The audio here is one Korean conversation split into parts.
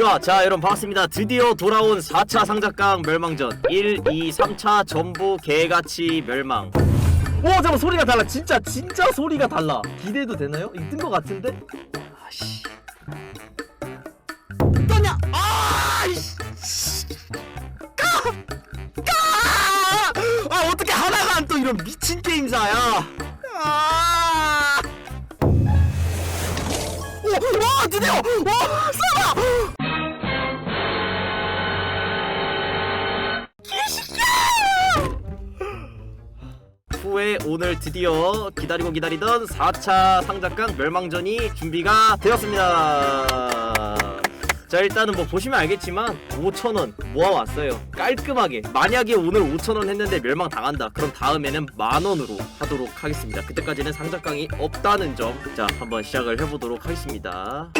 야, 자, 여러분 반갑습니다. 드디어 돌아온 4차 상작강 멸망전. 1, 2, 3차 전부 개같이 멸망. 오 잠깐 소리가 달라 진짜 진짜 소리가 달라 기대도 되나요? 이거 뜬거 같은데? 아씨. 떠냐? 아, 이씨. 까! 까! 아, 어떻게 하나가 안또 이런 미친 와, 드디어! 와, 살아! 후에 오늘 드디어 기다리고 기다리던 4차 상작강 멸망전이 준비가 되었습니다. 자 일단은 뭐 보시면 알겠지만 5천원 모아왔어요. 깔끔하게. 만약에 오늘 5천원 했는데 멸망 당한다. 그럼 다음에는 만원으로 하도록 하겠습니다. 그때까지는 상작강이 없다는 점 자 한번 시작을 해보도록 하겠습니다.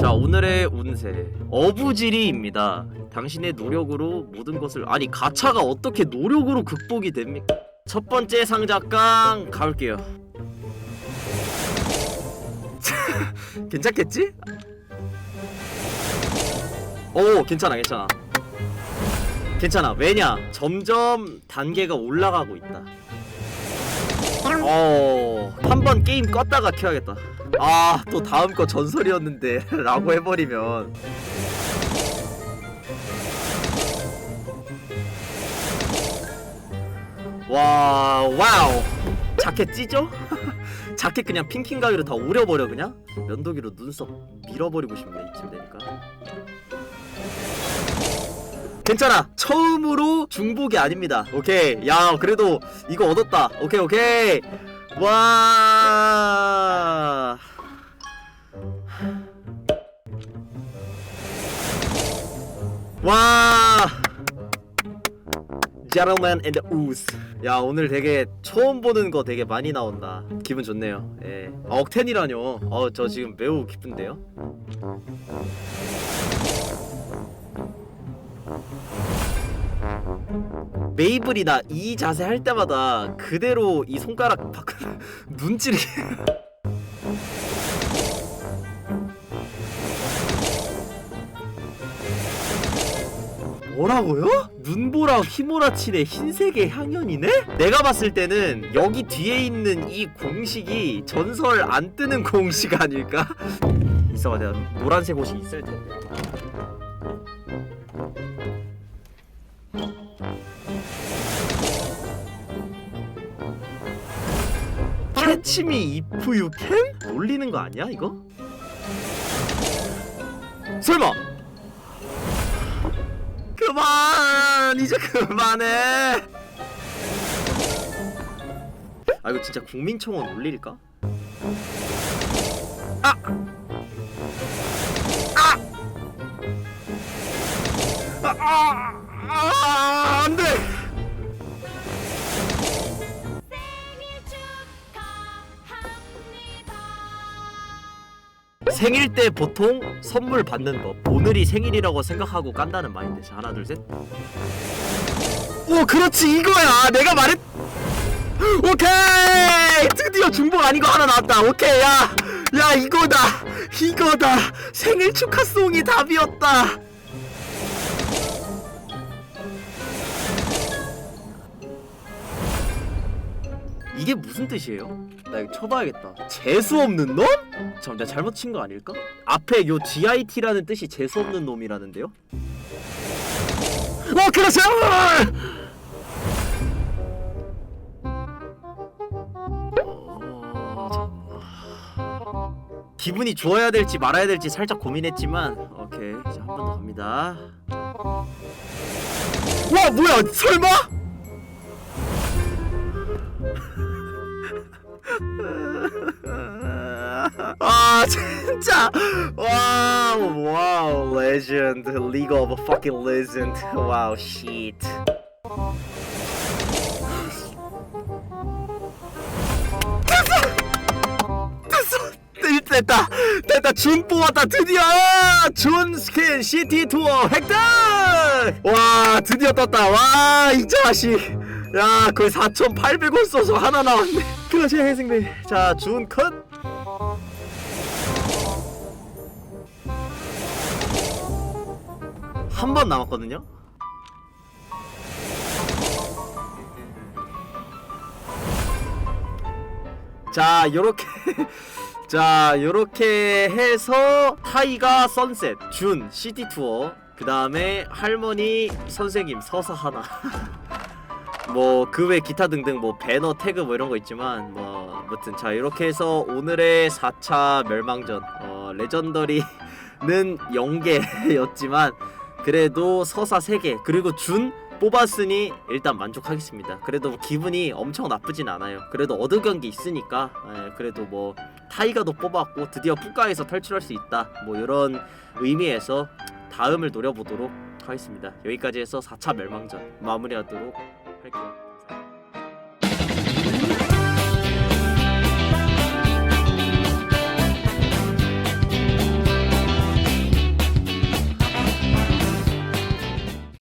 자 오늘의 운세. 어부지리입니다. 당신의 노력으로 모든 것을 아니 가차가 어떻게 노력으로 극복이 됩니까? 첫 번째 상작강 가볼게요. 괜찮겠지? 오 괜찮아 괜찮아. 괜찮아. 왜냐? 점점 단계가 올라가고 있다. 어 한 번 게임 껐다가 켜야겠다. 아 또 다음 거 전설이었는데 라고 해버리면. 와 와우. 자켓 찢어? 자켓 그냥 핑킹 가위로 다 오려버려 그냥? 면도기로 눈썹 밀어버리고 싶네 이쯤 되니까 괜찮아 처음으로 중복이 아닙니다 오케이 야 그래도 이거 얻었다 오케이 오케이 와 와. Gentleman. 야 오늘 되게 처음 보는 거 되게 많이 나온다. 기분 좋네요. 예. 아, 억텐이라뇨. 어저 지금 매우 기쁜데요. 메이블이 나 이 자세 할 때마다 그대로 이 손가락 밖 눈질이 뭐라고요? 눈보라 휘몰아치네 흰색의 향연이네? 내가 봤을 때는 여기 뒤에 있는 이 공식이 전설 안 뜨는 공식 아닐까? 있어봐 내가 노란색 옷이 있을 텐데 캐치미 이프 유 캠? 놀리는 거 아니야 이거? 설마 그만 이제 그만해 아 이거 진짜 국민청원 올릴까? 아! 아! 아! 아! 아! 안돼! 생일 때 보통 선물 받는 법. 오늘이 생일이라고 생각하고 깐다는 마인드 자 하나 둘셋. 오 그렇지. 이거야. 내가 말했 오케이! 드디어 중복 아닌 거 하나 나왔다. 오케이 야. 야 이거다. 이거다. 생일 축하송이 답이었다 이게 무슨 뜻이에요? 나 이거 쳐봐야겠다. 재수 없는 놈? 잠, 내가 잘못 친 거 아닐까? 앞에 요 GIT라는 뜻이 재수 없는 놈이라는데요? 어, 그렇죠! 어, 기분이 좋아야 될지 말아야 될지 살짝 고민했지만 오케이 자한번 더 갑니다 와 뭐야 설마? 아 진짜. 와우 와우 레전드 리그 오브 fucking legend. 와우 쉣 됐어! 됐다. 됐다. 준 뽑았다. 드디어 준 스킨 시티 투어 획득! 와 드디어 떴다. 와 이 자식. 야 거의 4,800원 써서 하나 나왔네 그러시 해승리 자준 컷! 한 번 남았거든요? 자 요렇게 자 요렇게 해서 타이가 선셋 준 시티 투어 그 다음에 할머니 선생님 서사 하나 뭐 그 외 기타 등등 뭐 배너 태그 뭐 이런 거 있지만 뭐 아무튼 자 이렇게 해서 오늘의 4차 멸망전 어 레전더리는 0개였지만 그래도 서사 3개 그리고 준 뽑았으니 일단 만족하겠습니다. 그래도 기분이 엄청 나쁘진 않아요. 그래도 얻은 경기 있으니까 예, 그래도 뭐 타이가도 뽑았고 드디어 푸가에서 탈출할 수 있다. 뭐 이런 의미에서 다음을 노려보도록 하겠습니다. 여기까지 해서 4차 멸망전 마무리하도록 할게요.